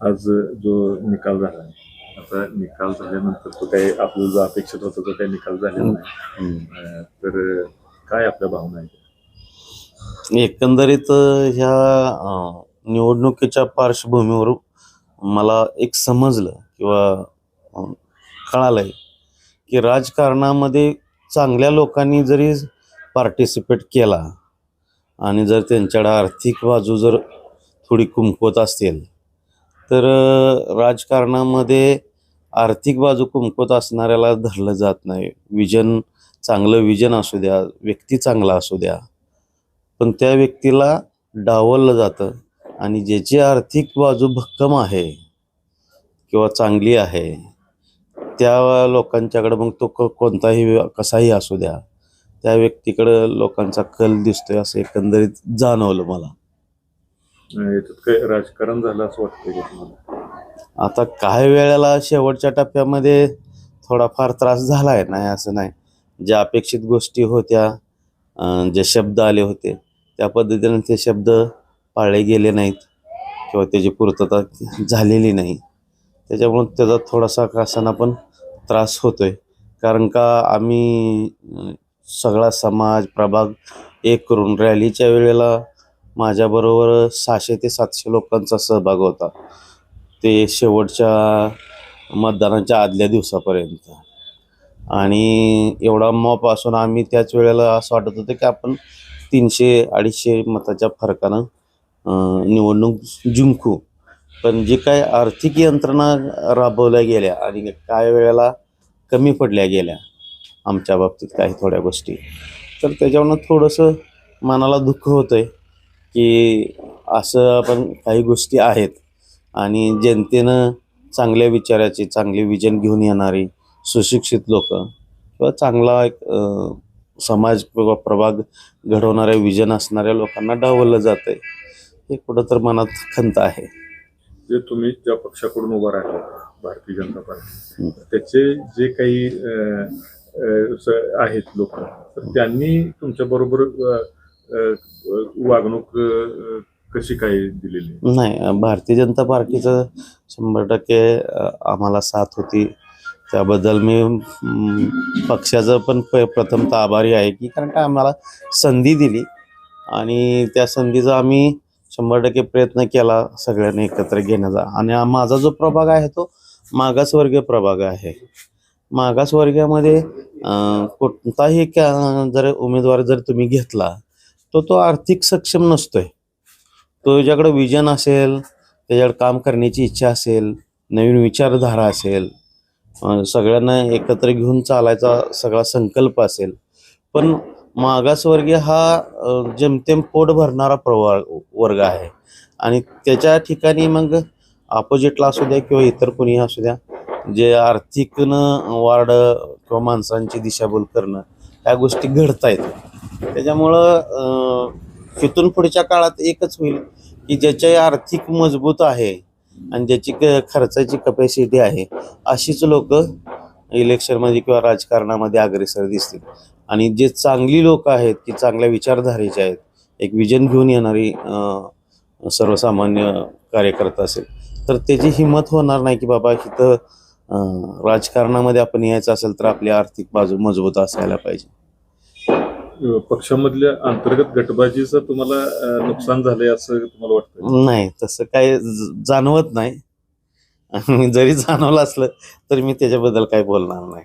आज जो निकाल झाला आता निकाल झाल्यानंतर तो काही आपल्याला जो अपेक्षित होता तो काही निकाल झालेला नाही. अं, तर काय आपल्या भावना आहेत? एकंदरीत ह्या निवडणुकीच्या पार्श्वभूमीवर मला एक समजलं किंवा अ, कळालंय की राजकारणामध्ये चांगल्या लोकांनी जरी पार्टिसिपेट केला आणि जर त्यांच्याकडे आर्थिक बाजू जर थोडी कुमकुवत असेल तर राजकारणामध्ये आर्थिक बाजू कुमकुवत असणाऱ्याला धरलं जात नाही. विजन चांगलं विजन असू द्या व्यक्ती चांगला असू द्या. पण त्या व्यक्तीला डावललं जातं आणि ज्याची आर्थिक बाजू भक्कम आहे किंवा चांगली आहे त्या लोकांच्याकडे मग तो क कोणताही कसाही असू द्या त्या व्यक्तीकडं लोकांचा कल दिसतोय असं एकंदरीत जाणवलं मला. याच्यात काही राजकारण झालं असं वाटतंय का तुम्हाला? आता काही वेळेला शेवटच्या टप्प्यामध्ये थोडाफार त्रास झाला आहे नाही असं नाही. ज्या अपेक्षित गोष्टी होत्या अं, जे शब्द आले होते त्या पद्धतीने ते शब्द पाळले गेले नाहीत किंवा त्याची पूर्तता झालेली नाही. त्याच्यामुळं त्याचा थोडासा कासाना पण त्रास होतोय. कारण का आम्ही अं, सगळा समाज प्रभाग एक करून रॅलीच्या वेळेला माझ्याबरोबर सहाशे ते सातशे लोकांचा सहभाग होता. ते शेवटच्या मतदानाच्या आदल्या दिवसापर्यंत. आणि एवढा मॉप असून आम्ही त्याच वेळेला असं वाटत होतं की आपण तीनशे अडीचशे मताच्या फरकानं निवडणूक जिंकू. पण जे काय आर्थिक यंत्रणा राबवल्या गेल्या आणि काय वेळेला कमी पडल्या गेल्या आमच्या बाबतीत काही थोड्या गोष्टी. तर त्याच्यावरनं थोडंसं मनाला दुःख होतं आहे की असं पण काही गोष्टी आहेत. आणि जनतेनं चांगल्या विचाराची चांगले विजन घेऊन येणारी सुशिक्षित लोक किंवा चांगला एक समाज किंवा प्रभाग घडवणाऱ्या विजन असणाऱ्या लोकांना डावललं जात आहे हे कुठं तर मनात खंत आहे. जे तुम्ही ज्या पक्षाकडून उभा राहिला भारतीय जनता पार्टी. त्याचे जे काही आहेत लोक तर त्यांनी तुमच्या बरोबर वागणूक कशी काय दिलेली? नाही भारतीय जनता पार्टीचं शंभर टक्के आम्हाला साथ होती. त्याबद्दल मी पक्षाचं पण प प्रथमतः आभारी आहे की कारण का आम्हाला संधी दिली. आणि त्या संधीचा आम्ही शंभर टक्के प्रयत्न केला सगळ्यांनी एकत्र घेण्याचा. आणि माझा जो प्रभाग आहे तो मागासवर्गीय प्रभाग आहे. मागासवर्गीयामध्ये कोणताही जर उमेदवार जर तुम्ही घेतला तो तो आर्थिक सक्षम नसतोय. तो ज्याकडे विजन असेल त्याच्याकडे काम करण्याची इच्छा असेल नवीन विचारधारा असेल सगळ्यांना एकत्र घेऊन चालायचा सगळा संकल्प असेल. पण मागासवर्गीय हा जेमतेम पोट भरणारा प्रवा वर्ग आहे. आणि त्याच्या ठिकाणी मग ऑपोजिटला असू द्या किंवा इतर कुणी असू द्या जे आर्थिकनं वाढ किंवा माणसांची दिशाभूल करणं ह्या गोष्टी घडतायत. त्याच्यामुळं तिथून पुढच्या काळात एकच होईल की ज्याच्या आर्थिक मजबूत आहे आणि ज्याची खर्चाची कपॅसिटी आहे अशीच लोक इलेक्शनमध्ये किंवा राजकारणामध्ये अग्रेसर दिसतील. आणि जे चांगली लोक आहेत की चांगल्या विचारधारेचे आहेत एक विजन घेऊन येणारी सर्वसामान्य कार्यकर्ता असेल तर त्याची हिंमत होणार नाही की बाबा इथं राजकारणामध्ये आपण यायचं असेल तर आपली आर्थिक बाजू मजबूत असायला पाहिजे. पक्षामधल्या अंतर्गत गटबाजीचं तुम्हाला नुकसान झालंय असं तुम्हाला वाटतं नाही तसं काय जाणवत नाही. आणि जरी जाणवलं असलं तरी मी त्याच्याबद्दल काही बोलणार नाही.